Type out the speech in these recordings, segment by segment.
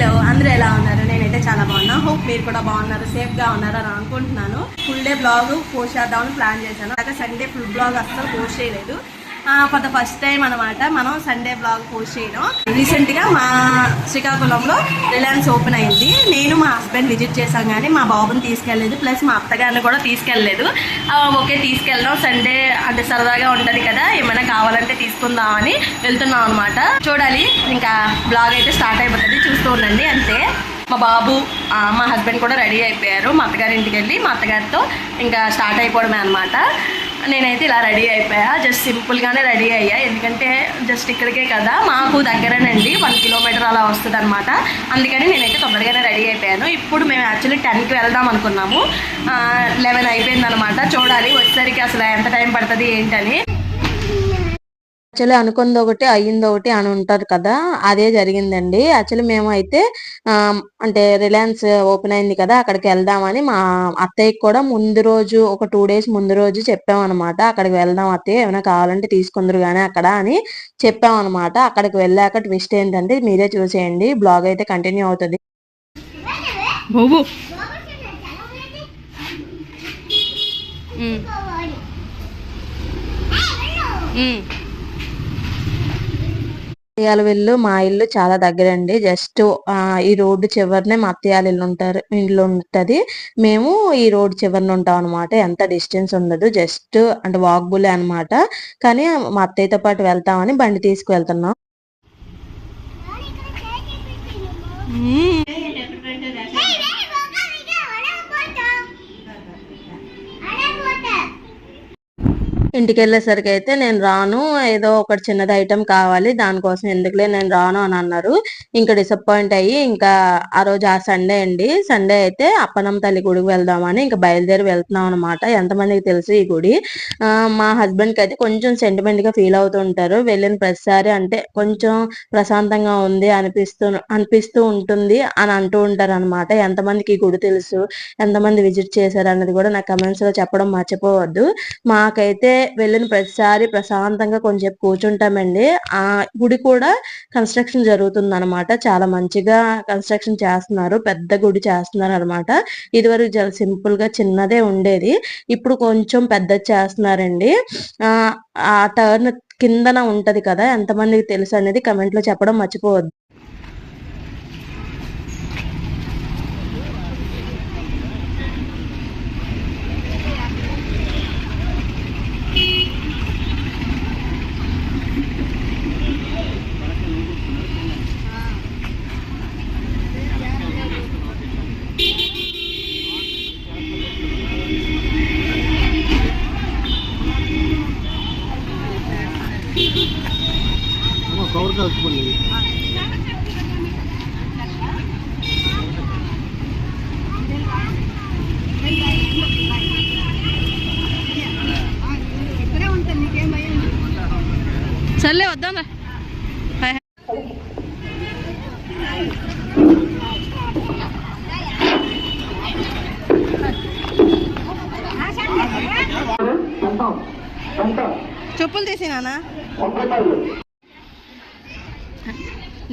Hello అందరూ ఎలా ఉన్నారు? నేనైతే చాలా బాగున్నా. హోప్ మీరు కూడా బాగున్నారు సేఫ్గా ఉన్నారు అని అనుకుంటున్నాను. ఫుల్ డే బ్లాగ్ పోస్ట్ చేద్దామని ప్లాన్ చేశాను. అలాగే సండే ఫుల్ బ్లాగ్ అస్సలు పోస్ట్ చేయలేదు. ఫర్ ద ఫస్ట్ టైం అనమాట మనం సండే బ్లాగ్ పోస్ట్ చేయడం. రీసెంట్గా మా శ్రీకాకుళంలో రిలయన్స్ ఓపెన్ అయింది. నేను మా హస్బెండ్ విజిట్ చేశాం కానీ మా బాబుని తీసుకెళ్ళలేదు. ప్లస్ మా అత్తగారిని కూడా తీసుకెళ్ళలేదు. ఓకే తీసుకెళ్ళడం సండే అంటే సరదాగా ఉంటది కదా. ఏమైనా కావాలంటే తీసుకుందాం అని వెళ్తున్నాం అనమాట చూడాలి. ఇంకా బ్లాగ్ అయితే స్టార్ట్ అయిపోతుంది. చూస్తూ ఉండండి. అంతే. మా బాబు మా హస్బెండ్ కూడా రెడీ అయిపోయారు. మా అత్తగారి ఇంటికి వెళ్ళి మా అత్తగారితో ఇంకా స్టార్ట్ అయిపోవడమే అనమాట నేనైతే ఇలా రెడీ అయిపోయా. జస్ట్ సింపుల్గానే రెడీ అయ్యా. ఎందుకంటే జస్ట్ ఇక్కడికే కదా. మాకు దగ్గరేనండి. వన్ కిలోమీటర్ అలా వస్తుంది అనమాట అందుకని నేనైతే తొందరగానే రెడీ అయిపోయాను. ఇప్పుడు మేము యాక్చువల్లీ టెన్కి వెళ్దాం అనుకున్నాము. లెవెన్ అయిపోయింది అనమాట చూడాలి వచ్చేసరికి అసలు ఎంత టైం పడుతుంది ఏంటని. యాక్చువల్లీ అనుకుంది ఒకటి అయ్యింది ఒకటి అని ఉంటారు కదా అదే జరిగిందండి. యాక్చువల్లీ మేము అయితే అంటే రిలయన్స్ ఓపెన్ అయింది కదా అక్కడికి వెళ్దామని మా అత్తయ్యకి కూడా ముందు రోజు ఒక టూ డేస్ ముందు రోజు చెప్పామన్నమాట. అక్కడికి వెళ్దాం అత్తయ్య ఏమైనా కావాలంటే తీసుకుందరు కానీ అక్కడ అని చెప్పామన్నమాట. అక్కడికి వెళ్ళాక ట్విస్ట్ ఏంటంటే మీరే చూసేయండి బ్లాగ్ అయితే కంటిన్యూ అవుతుంది. బాబు. అత్తయ్యాల ఇల్లు మా ఇల్లు చాలా దగ్గరండి. జస్ట్ ఈ రోడ్డు చివరినే మా అత్తయ్యాల ఇల్లు ఉంటారు ఇల్లు ఉంటది. మేము ఈ రోడ్డు చివరిన ఉంటాం అనమాట ఎంత డిస్టెన్స్ ఉండదు జస్ట్ అంటే వాక్బుల్ అన్నమాట. కానీ మా అత్తయ్యతో పాటు వెళ్తామని బండి తీసుకువెళ్తున్నాం. ఇంటికి వెళ్ళేసరికి అయితే నేను రాను. ఏదో ఒకటి చిన్నది ఐటెం కావాలి. దానికోసం ఎందుకులే నేను రాను అని అన్నారు. ఇంకా డిసప్పాయింట్ అయ్యి ఇంకా ఆ రోజు ఆ సండే అండి. సండే అయితే అప్పనం తల్లి గుడికి వెళ్దామని ఇంకా బయలుదేరి వెళ్తున్నాం అనమాట ఎంతమందికి తెలుసు ఈ గుడి. మా హస్బెండ్కి అయితే కొంచెం సెంటిమెంట్గా ఫీల్ అవుతూ ఉంటారు. వెళ్ళిన ప్రతిసారి అంటే కొంచెం ప్రశాంతంగా ఉంది అనిపిస్తూ అనిపిస్తూ ఉంటుంది అని అంటూ ఉంటారు అనమాట ఎంతమందికి ఈ గుడి తెలుసు? ఎంతమంది విజిట్ చేశారు? అన్నది కూడా నా కమెంట్స్లో చెప్పడం మర్చిపోవద్దు. మాకైతే వెళ్ళిన ప్రతిసారి ప్రశాంతంగా కొంచెం కూర్చుంటామండి. ఆ గుడి కూడా కన్స్ట్రక్షన్ జరుగుతుంది అనమాట చాలా మంచిగా కన్స్ట్రక్షన్ చేస్తున్నారు. పెద్ద గుడి చేస్తున్నారు అనమాట ఇదివరకు చాలా సింపుల్గా చిన్నదే ఉండేది. ఇప్పుడు కొంచెం పెద్ద చేస్తున్నారండి. ఆ ఆ టర్న్ కిందన ఉంటది కదా ఎంతమందికి తెలుసు అనేది కమెంట్లో చెప్పడం మర్చిపోవద్దు. సర్లే వద్దాం చెప్పులు తీసినానా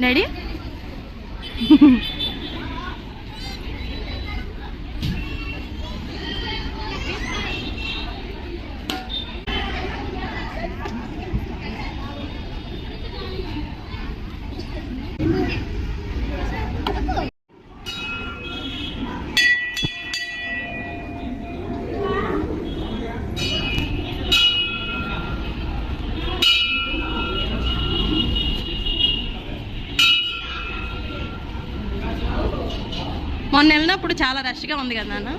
డాడీ? చాలా రష్గా ఉంది కదా నాన్న?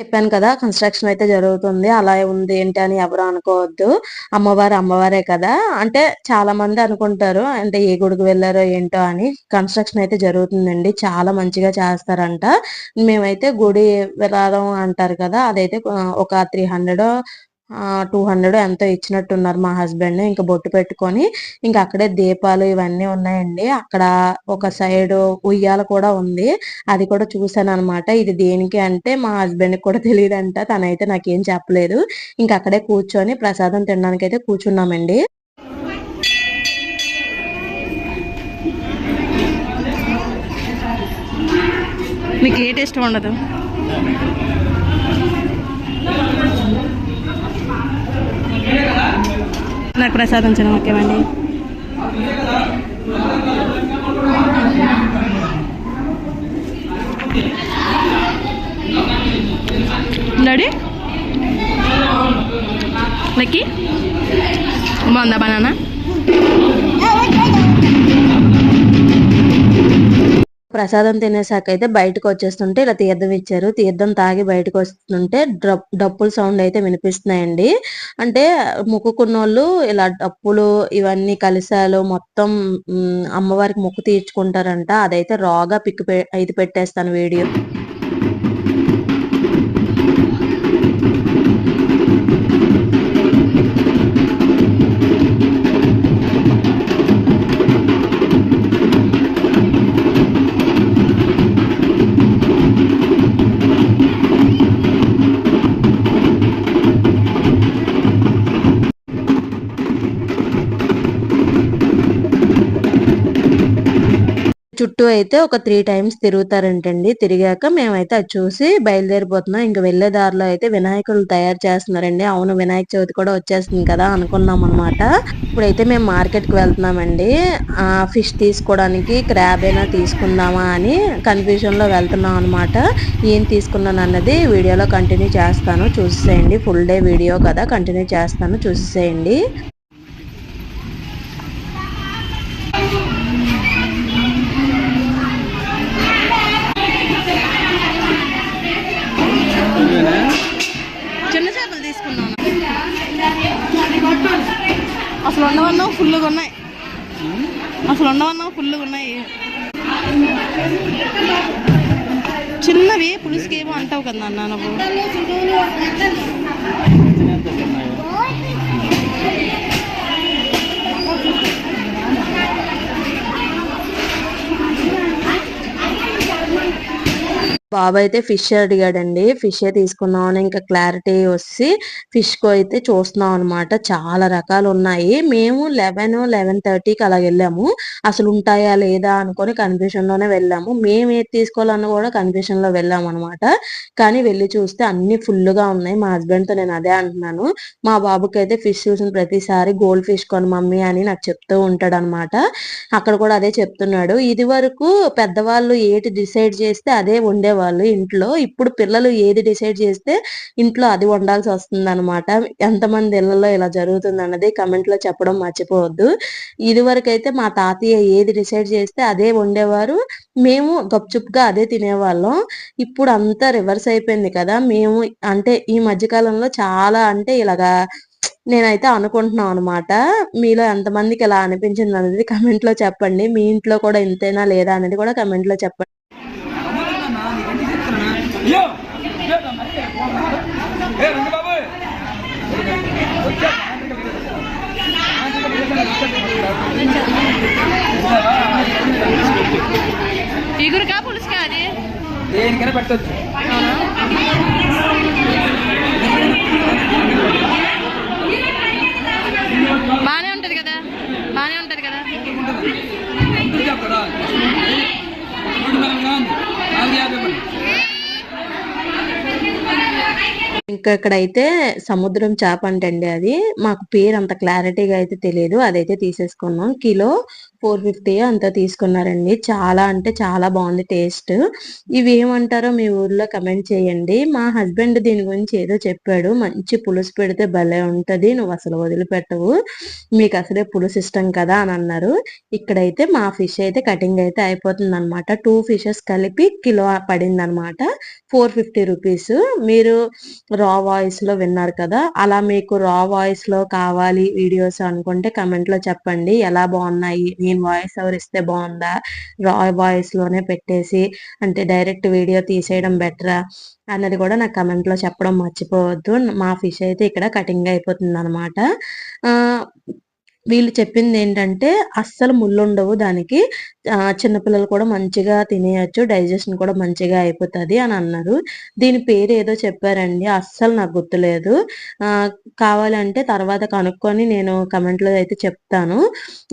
చెప్పాను కదా కన్స్ట్రక్షన్ అయితే జరుగుతుంది. అలా ఉంది ఏంటి అని ఎవరు అనుకోవద్దు. అమ్మవారు అమ్మవారే కదా. అంటే చాలా మంది అనుకుంటారు అంటే ఏ గుడికి వెళ్ళారో ఏంటో అని. కన్స్ట్రక్షన్ అయితే జరుగుతుందండి. చాలా మంచిగా చేస్తారంట. మేమైతే గుడి విరాళం అంటారు కదా అదైతే ఒక త్రీ హండ్రెడ్ టూ హండ్రెడ్ ఎంతో ఇచ్చినట్టున్నారు మా హస్బెండ్. ఇంకా బొట్టు పెట్టుకొని ఇంకా అక్కడే దీపాలు ఇవన్నీ ఉన్నాయండి. అక్కడ ఒక సైడ్ ఉయ్యాల కూడా ఉంది. అది కూడా చూశాను అనమాట ఇది దేనికి అంటే మా హస్బెండ్కి కూడా తెలియదంట. తనైతే నాకేం చెప్పలేదు. ఇంకా అక్కడే కూర్చొని ప్రసాదం తినడానికి అయితే కూర్చున్నామండి. మీకు ఏ టేస్ట్ ఉండదు నాకు ప్రసాదించడం ముఖ్యమండి. Daddy lucky. బాగుందా బనానా? ప్రసాదం తినేసాక అయితే బయటకు వచ్చేస్తుంటే ఇలా తీర్థం ఇచ్చారు. తీర్థం తాగి బయటకు వస్తుంటే డప్పుల సౌండ్ అయితే వినిపిస్తున్నాయండి. అంటే మొక్కుకున్న వాళ్ళు ఇలా డప్పులు ఇవన్నీ కలిసాలు మొత్తం అమ్మవారికి మొక్కు తీర్చుకుంటారంట. అదైతే రాగా పిక్ పె- అయితే పెట్టేస్తాను వీడియో. చుట్టూ అయితే ఒక త్రీ టైమ్స్ తిరుగుతారంటండి. తిరిగాక మేమైతే అది చూసి బయలుదేరిపోతున్నాం. ఇంక వెళ్ళే దారిలో అయితే వినాయకులు తయారు చేస్తున్నారండి. అవును వినాయక చవితి కూడా వచ్చేస్తుంది కదా అనుకున్నాం అనమాట ఇప్పుడైతే మేము మార్కెట్కి వెళ్తున్నామండి. ఆ ఫిష్ తీసుకోవడానికి క్రాబ్ అయినా తీసుకుందామా అని కన్ఫ్యూజన్లో వెళ్తున్నాం అనమాట ఏం తీసుకున్నాను అన్నది వీడియోలో కంటిన్యూ చేస్తాను. చూసేయండి. ఫుల్ డే వీడియో కదా. కంటిన్యూ చేస్తాను. చూసేయండి. అసలు ఉండవన్నా ఫుల్గా ఉన్నాయి. అసలు ఉండవన్నా ఫుల్గా ఉన్నాయి. చిన్నవి పులుసుకి ఏమో అంటావు కదా అన్న నువ్వు బాబు అయితే ఫిష్ అడిగాడండి. ఫిష్ తీసుకుందామని ఇంకా క్లారిటీ వచ్చి ఫిష్కు అయితే చూస్తున్నాం అనమాట చాలా రకాలు ఉన్నాయి. మేము లెవెన్ లెవెన్ థర్టీకి అలా వెళ్ళాము. అసలు ఉంటాయా లేదా అనుకొని కన్ఫ్యూషన్లోనే వెళ్ళాము. మేము ఏది తీసుకోవాలన్నా కూడా కన్ఫ్యూషన్లో వెళ్ళాము అనమాట కానీ వెళ్ళి చూస్తే అన్ని ఫుల్గా ఉన్నాయి. మా హస్బెండ్తో నేను అదే అంటున్నాను. మా బాబుకి అయితే ఫిష్ చూసిన ప్రతిసారి గోల్డ్ ఫిష్ కొని మమ్మీ అని నాకు చెప్తూ ఉంటాడు అనమాట అక్కడ కూడా అదే చెప్తున్నాడు. ఇది వరకు పెద్దవాళ్ళు ఏటి డిసైడ్ చేస్తే అదే వాళ్ళు ఇంట్లో. ఇప్పుడు పిల్లలు ఏది డిసైడ్ చేస్తే ఇంట్లో అది వండాల్సి వస్తుంది అనమాట ఎంతమంది ఇళ్ళలో ఇలా జరుగుతుంది అన్నది కమెంట్లో చెప్పడం మర్చిపోవద్దు. ఇది వరకు అయితే మా తాతయ్య ఏది డిసైడ్ చేస్తే అదే వండేవారు. మేము గప్చుప్గా అదే తినేవాళ్ళం. ఇప్పుడు అంతా రివర్స్ అయిపోయింది కదా. మేము అంటే ఈ మధ్య కాలంలో చాలా అంటే ఇలాగా నేనైతే అనుకుంటున్నాం అనమాట మీలో ఎంతమందికి ఇలా అనిపించింది అనేది కమెంట్లో చెప్పండి. మీ ఇంట్లో కూడా ఇంతేనా లేదా అనేది కూడా కమెంట్లో చెప్పండి. ఇగురుకా పులుసుకా అది దేనికైనా పెట్టచ్చు బానే ఉంటది కదా బానే ఉంటది కదా ఉంటుంది కదా మూడు వందల గ్రాములు నాలుగు యాభై మంది ఇంకా ఇక్కడైతే సముద్రం చేప అంటండి అది. మాకు పేరు అంత క్లారిటీగా అయితే తెలియదు. అదైతే తీసేసుకున్నాం. కిలో ఫోర్ ఫిఫ్టీ అంత తీసుకున్నారండి. చాలా అంటే చాలా బాగుంది టేస్ట్. ఇవి ఏమంటారో మీ ఊర్లో కమెంట్ చేయండి. మా హస్బెండ్ దీని గురించి ఏదో చెప్పాడు. మంచి పులుసు పెడితే భలే ఉంటది. నువ్వు అసలు వదిలిపెట్టవు. మీకు అసలే పులుసు ఇష్టం కదా అని అన్నారు. ఇక్కడైతే మా ఫిష్ అయితే కటింగ్ అయితే అయిపోతుంది అనమాట టూ ఫిషెస్ కలిపి కిలో పడింది అనమాట ఫోర్ ఫిఫ్టీ రూపీస్. మీరు రా వాయిస్లో విన్నారు కదా. అలా మీకు రా వాయిస్లో కావాలి వీడియోస్ అనుకుంటే కమెంట్లో చెప్పండి. ఎలా బాగున్నాయి? నేను వాయిస్ ఓవర్ ఇస్తే బాగుందా? రా వాయిస్లోనే పెట్టేసి అంటే డైరెక్ట్ వీడియో తీసేయడం బెటరా అన్నది కూడా నాకు కమెంట్లో చెప్పడం మర్చిపోవద్దు. మా ఫిష్ అయితే ఇక్కడ కటింగ్ అయిపోతుంది అనమాట వీళ్ళు చెప్పింది ఏంటంటే అస్సలు ముళ్ళుండవు దానికి. చిన్నపిల్లలు కూడా మంచిగా తినేయచ్చు డైజెషన్ కూడా మంచిగా అయిపోతుంది అని అన్నారు. దీని పేరు ఏదో చెప్పారండి అస్సలు నాకు గుర్తులేదు. కావాలంటే తర్వాత కనుక్కొని నేను కమెంట్లో అయితే చెప్తాను.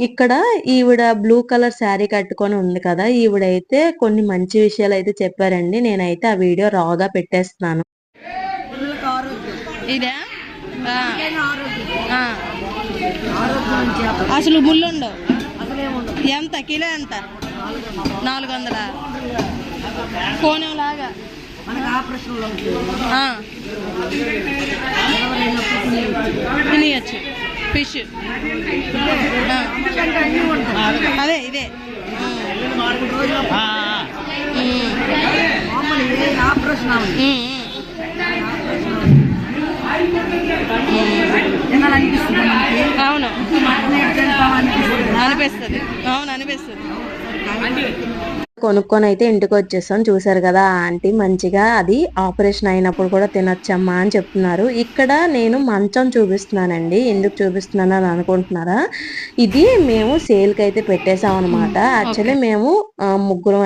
ఇక్కడ ఈవిడ బ్లూ కలర్ శారీ కట్టుకొని ఉంది కదా ఈవిడైతే కొన్ని మంచి విషయాలు అయితే చెప్పారండి. నేనైతే ఆ వీడియో రాగా పెట్టేస్తున్నాను. ఇదే? అసలు అసలు ముళ్ళు ఉండవు. అసలేముండదు ఎంత? కిలో ఎంత? నాలుగు వందల? కోణం లాగా మనకు ఆపరేషన్లో ఉంటుంది ఆ, ఎవరైనప్పుడు తినేయచ్చు. తినేయచ్చు ఫిష్ అదే ఇదే. ఆపరేషన్ అవును. అనిపిస్తుంది. అవును అనిపిస్తుంది. కొనుక్కొని అయితే ఇంటికి వచ్చేసాం. చూసారు కదా ఆంటీ మంచిగా అది ఆపరేషన్ అయినప్పుడు కూడా తినొచ్చమ్మా అని చెప్తున్నారు. ఇక్కడ నేను మంచం చూపిస్తున్నానండి. ఎందుకు చూపిస్తున్నాను అని అనుకుంటున్నారా? ఇది మేము సేల్కి అయితే పెట్టేసాం అనమాట యాక్చువల్లీ మేము ముగ్గురం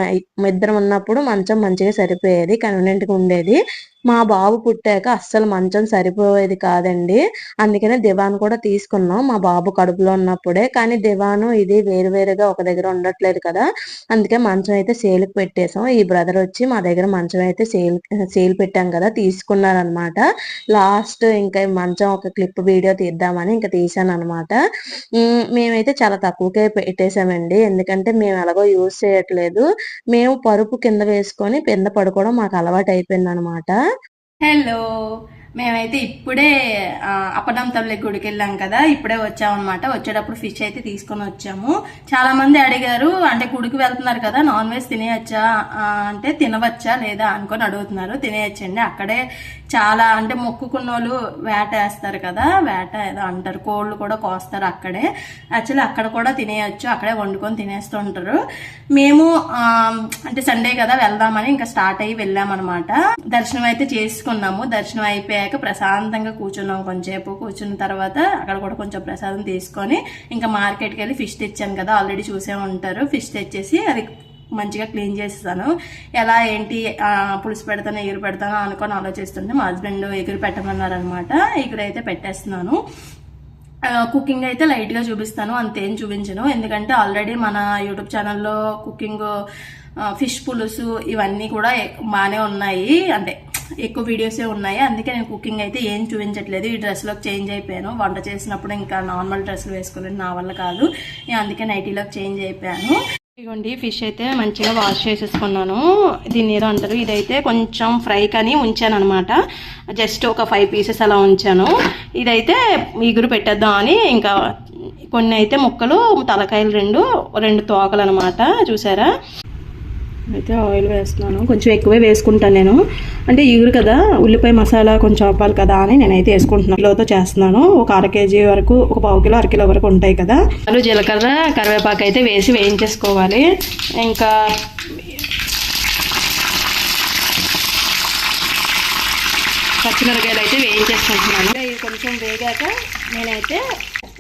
ఇద్దరం ఉన్నప్పుడు మంచం మంచిగా సరిపోయేది కన్వీనియంట్గా ఉండేది. మా బాబు పుట్టాక అస్సలు మంచం సరిపోయేది కాదండి. అందుకనే దివాన్ కూడా తీసుకున్నాం. మా బాబు కడుపులో ఉన్నప్పుడే. కానీ దివాను ఇది వేరు వేరుగా ఒక దగ్గర ఉండట్లేదు కదా. అందుకే మంచం అయితే సేల్ పెట్టేసాం. ఈ బ్రదర్ వచ్చి మా దగ్గర మంచం అయితే సేల్ సేల్ పెట్టాం కదా తీసుకున్నారనమాట. లాస్ట్ ఇంకా మంచం ఒక క్లిప్ వీడియో తీద్దామని ఇంకా తీసాను అనమాట మేమైతే చాలా తక్కువకే పెట్టేశామండి ఎందుకంటే మేము ఎలాగో యూజ్ చేయట్లేదు. మేము పరుపు కింద వేసుకొని కింద పడుకోవడం మాకు అలవాటు అయిపోయింది అనమాట హలో మేమైతే ఇప్పుడే అప్పడం తల్లి గుడికి వెళ్ళాం కదా ఇప్పుడే వచ్చామన్నమాట. వచ్చేటప్పుడు ఫిష్ అయితే తీసుకొని వచ్చాము. చాలా మంది అడిగారు అంటే గుడికి వెళ్తున్నారు కదా నాన్ వెజ్ తినేయచ్చా అంటే తినవచ్చా లేదా అనుకొని అడుగుతున్నారు. తినేయచ్చండి. అక్కడే చాలా అంటే మొక్కుకున్న వాళ్ళు వేట వేస్తారు కదా వేట ఏదో అంటారు. కోళ్ళు కూడా కోస్తారు అక్కడే. యాక్చువల్లీ అక్కడ కూడా తినేయచ్చు అక్కడే వండుకొని తినేస్తూ ఉంటారు మేము అంటే సండే కదా వెళ్దామని ఇంకా స్టార్ట్ అయ్యి వెళ్ళామన్నమాట. దర్శనం అయితే చేసుకున్నాము. దర్శనం అయిపోయాక ప్రశాంతంగా కూర్చున్నాం. కొంచెంసేపు కూర్చున్న తర్వాత అక్కడ కూడా కొంచెం ప్రసాదం తీసుకొని ఇంకా మార్కెట్కి వెళ్ళి ఫిష్ తెచ్చాను కదా ఆల్రెడీ చూసే ఉంటారు. ఫిష్ తెచ్చేసి అది మంచిగా క్లీన్ చేసేసాను. ఎలా ఏంటి పులుసు పెడతానో ఎగురు పెడతానో అనుకొని ఆలోచిస్తుంటే మా హస్బెండ్ ఎగురు పెట్టమన్నారు అనమాట అయితే పెట్టేస్తున్నాను కుకింగ్ అయితే లైట్గా చూపిస్తాను అంతేం చూపించను. ఎందుకంటే ఆల్రెడీ మన యూట్యూబ్ ఛానల్లో కుకింగ్ ఫిష్ పులుసు ఇవన్నీ కూడా బాగానే ఉన్నాయి. అంటే ఎక్కువ వీడియోసే ఉన్నాయి. అందుకే నేను కుకింగ్ అయితే ఏం చూపించట్లేదు. ఈ డ్రెస్లోకి చేంజ్ అయిపోయాను. వంట చేసినప్పుడు ఇంకా నార్మల్ డ్రెస్సులు వేసుకోలేదు నా వల్ల కాదు. నేను అందుకే నైటీలోకి చేంజ్ అయిపోయాను. ఇదిగోండి ఫిష్ అయితే మంచిగా వాష్ చేసేసుకున్నాను. దీన్ని ఏదో అంటారు. ఇదైతే కొంచెం ఫ్రై కానీ ఉంచాను అనమాట జస్ట్ ఒక ఫైవ్ పీసెస్ అలా ఉంచాను. ఇదైతే ఈగురు పెట్టేద్దాం అని ఇంకా కొన్ని అయితే ముక్కలు తలకాయలు రెండు రెండు తోకలు అనమాట. చూసారా? అయితే ఆయిల్ వేస్తున్నాను. కొంచెం ఎక్కువే వేసుకుంటాను నేను. అంటే ఈగురు కదా ఉల్లిపాయ మసాలా కొంచెం అవ్వాలి కదా అని నేనైతే వేసుకుంటున్నాను. కిలోతో చేస్తున్నాను. ఒక అర కేజీ వరకు ఒక పావు కిలో అర కిలో వరకు ఉంటాయి కదా. అల్లు జీలకర్ర కరివేపాకు అయితే వేసి వేయించేసుకోవాలి. ఇంకా పచ్చిమిరకాయలు అయితే వేయించేసుకుంటున్నాను. ఇవి కొంచెం వేగాక నేనైతే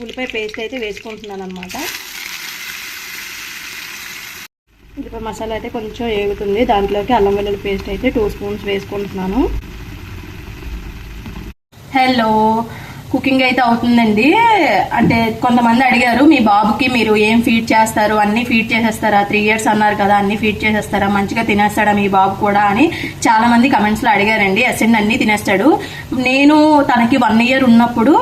ఉల్లిపాయ పేస్ట్ అయితే వేసుకుంటున్నాను అనమాట ఇప్పుడు మసాలా అయితే కొంచెం వేగుతుంది దాంట్లోకి అల్లం వెల్లుల్లి పేస్ట్ అయితే టూ స్పూన్స్ వేసుకుంటున్నాను. హలో కుకింగ్ అయితే అవుతుందండి. అంటే కొంతమంది అడిగారు మీ బాబుకి మీరు ఏం ఫీడ్ చేస్తారు? అన్ని ఫీడ్ చేసేస్తారా? త్రీ ఇయర్స్ అన్నారు కదా అన్ని ఫీడ్ చేసేస్తారా? మంచిగా తినేస్తాడా మీ బాబు కూడా అని చాలా మంది కమెంట్స్లో అడిగారండి. అసెండ్ అన్ని తినేస్తాడు. నేను తనకి వన్ ఇయర్ ఉన్నప్పుడు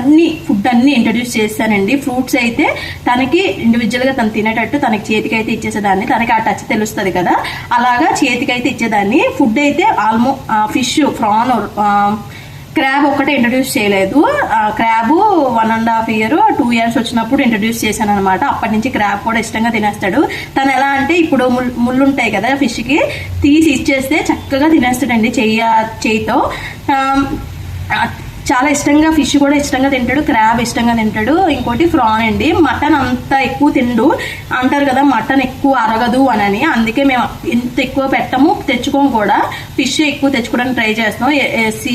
అన్ని ఫుడ్ అన్ని ఇంట్రడ్యూస్ చేశానండి. ఫ్రూట్స్ అయితే తనకి ఇండివిజువల్గా తను తినేటట్టు తనకి చేతికి అయితే ఇచ్చేసేదాన్ని. తనకి ఆ టచ్ తెలుస్తుంది కదా. అలాగా చేతికి అయితే ఇచ్చేదాన్ని. ఫుడ్ అయితే ఆల్మో ఫిష్ ఫ్రాన్ క్రాబ్ ఒక్కటే ఇంట్రడ్యూస్ చేయలేదు. Crab one and half year two years వచ్చినప్పుడు ఇంట్రడ్యూస్ చేశాను అనమాట అప్పటి నుంచి క్రాబ్ కూడా ఇష్టంగా తినేస్తాడు. తను ఎలా అంటే ఇప్పుడు ముల్ ముళ్ళు ఉంటాయి కదా ఫిష్కి తీసి ఇచ్చేస్తే చక్కగా తినేస్తాడండి చెయ్య చేయితో. చాలా ఇష్టంగా ఫిష్ కూడా ఇష్టంగా తింటాడు క్రాబ్ ఇష్టంగా తింటాడు. ఇంకోటి ఫ్రాన్ అండి. మటన్ అంత ఎక్కువ తిండు. అంటారు కదా మటన్ ఎక్కువ అరగదు అని అందుకే మేము ఇంత ఎక్కువ పెట్టము తెచ్చుకోము కూడా. ఫిష్ ఎక్కువ తెచ్చుకోవడానికి ట్రై చేస్తాం సీ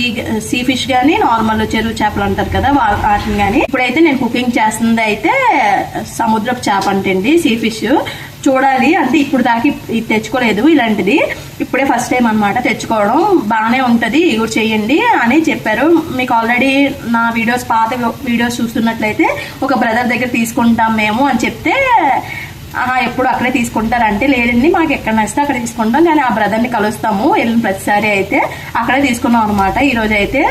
సీ ఫిష్ కానీ నార్మల్ చెరువు చేపలు అంటారు కదా వాటిని కానీ ఇప్పుడైతే నేను కుకింగ్ చేస్తుంది అయితే సముద్రపు చేప అంటండి సీ ఫిష్. చూడాలి. అంటే ఇప్పుడు దాకా ఇది తెచ్చుకోలేదు ఇలాంటిది. ఇప్పుడే ఫస్ట్ టైం అనమాట తెచ్చుకోవడం. బాగానే ఉంటుంది. ఇది చేయండి అని చెప్పారు. మీకు ఆల్రెడీ నా వీడియోస్ పాత వీడియోస్ చూస్తున్నట్లయితే ఒక బ్రదర్ దగ్గర తీసుకుంటాం మేము అని చెప్తే ఆహా ఎప్పుడు అక్కడే తీసుకుంటారంటే లేదండి. మాకు ఎక్కడ నచ్చితే అక్కడ తీసుకుంటాం. కానీ ఆ బ్రదర్ని కలుస్తాము. వెళ్ళిన ప్రతిసారి అయితే అక్కడే తీసుకున్నాం అనమాట ఈరోజు అయితే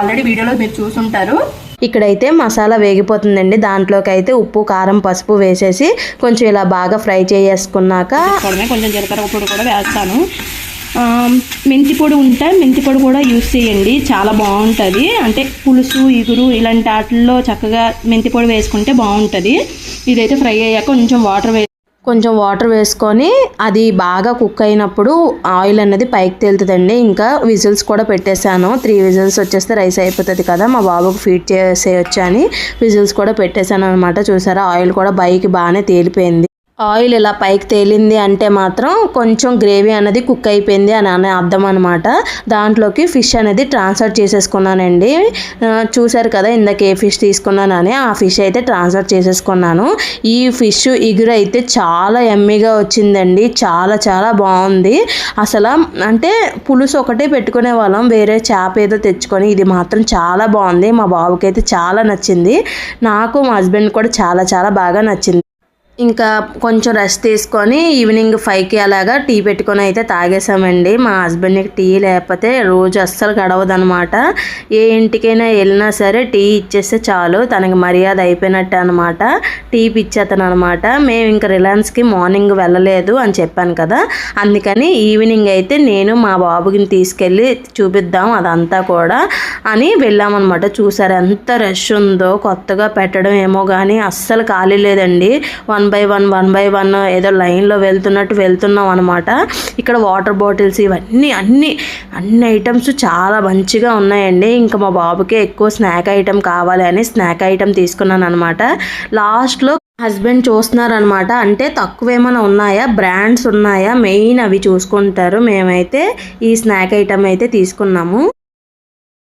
ఆల్రెడీ వీడియోలో మీరు చూసుంటారు. ఇక్కడైతే మసాలా వేగిపోతుందండి. దాంట్లోకి అయితే ఉప్పు కారం పసుపు వేసేసి కొంచెం ఇలా బాగా ఫ్రై చేసుకున్నాక కొంచెం జీలకర్ర పొడి కూడా వేస్తాను. మెంతి పొడి ఉంటే మెంతి పొడి కూడా యూస్ చేయండి. చాలా బాగుంటుంది. అంటే పులుసు ఇగురు ఇలాంటి వాటిల్లో చక్కగా మెంతి పొడి వేసుకుంటే బాగుంటుంది. ఇదైతే ఫ్రై అయ్యాక కొంచెం వాటర్ వేసి కొంచెం వాటర్ వేసుకొని అది బాగా కుక్ అయినప్పుడు ఆయిల్ అనేది పైకి తేలుతుందండి. ఇంకా విజిల్స్ కూడా పెట్టేశాను. త్రీ విజిల్స్ వచ్చేస్తే రైస్ అయిపోతుంది కదా మా బాబుకు ఫీడ్ చేసేయచ్చు అని విజిల్స్ కూడా పెట్టేశాను అనమాట చూసారా ఆయిల్ కూడా బైకి బాగానే తేలిపోయింది. ఆయిల్ ఇలా పైకి తేలింది అంటే మాత్రం కొంచెం గ్రేవీ అనేది కుక్ అయిపోయింది అని అనే అర్థం అనమాట దాంట్లోకి ఫిష్ అనేది ట్రాన్స్ఫర్ చేసేసుకున్నానండి. చూశారు కదా ఇందాక ఏ ఫిష్ తీసుకున్నానని ఆ ఫిష్ అయితే ట్రాన్స్ఫర్ చేసేసుకున్నాను. ఈ ఫిష్ ఇగురు అయితే చాలా ఎమ్మిగా వచ్చిందండి. చాలా చాలా బాగుంది. అసలు అంటే పులుసు ఒకటే పెట్టుకునే వాళ్ళం వేరే చేప ఏదో తెచ్చుకొని ఇది మాత్రం చాలా బాగుంది. మా బాబుకి అయితే చాలా నచ్చింది. నాకు మా హస్బెండ్ కూడా చాలా చాలా బాగా నచ్చింది. ఇంకా కొంచెం రెస్ట్ తీసుకొని ఈవినింగ్ ఫైవ్కి అలాగా టీ పెట్టుకొని అయితే తాగేసామండి. మా హస్బెండ్కి టీ లేకపోతే రోజు అస్సలు గడవదనమాట ఏ ఇంటికైనా వెళ్ళినా సరే టీ ఇచ్చేస్తే చాలు. తనకి మర్యాద అయిపోయినట్టు అనమాట టీ పిచ్చేతను అనమాట మేము ఇంకా రిలయన్స్కి మార్నింగ్ వెళ్ళలేదు అని చెప్పాను కదా. అందుకని ఈవినింగ్ అయితే నేను మా బాబుకి తీసుకెళ్ళి చూపిద్దాం అదంతా కూడా అని వెళ్ళామన్నమాట. చూసారు ఎంత రష్ ఉందో కొత్తగా పెట్టడం ఏమో కానీ అస్సలు ఖాళీ లేదండి. One by one one by one ఏదో లైన్లో వెళ్తున్నట్టు వెళ్తున్నాం అనమాట ఇక్కడ వాటర్ బాటిల్స్ ఇవన్నీ అన్ని అన్ని ఐటమ్స్ చాలా మంచిగా ఉన్నాయండి. ఇంకా మా బాబుకి ఎక్కువ స్నాక్ ఐటమ్ కావాలి అని స్నాక్ ఐటమ్ తీసుకున్నాను అనమాట లాస్ట్లో హస్బెండ్ చూస్తున్నారనమాట అంటే తక్కువ ఏమైనా ఉన్నాయా? బ్రాండ్స్ ఉన్నాయా? మెయిన్ అవి చూసుకుంటారు. మేమైతే ఈ స్నాక్ ఐటమ్ అయితే తీసుకున్నాము.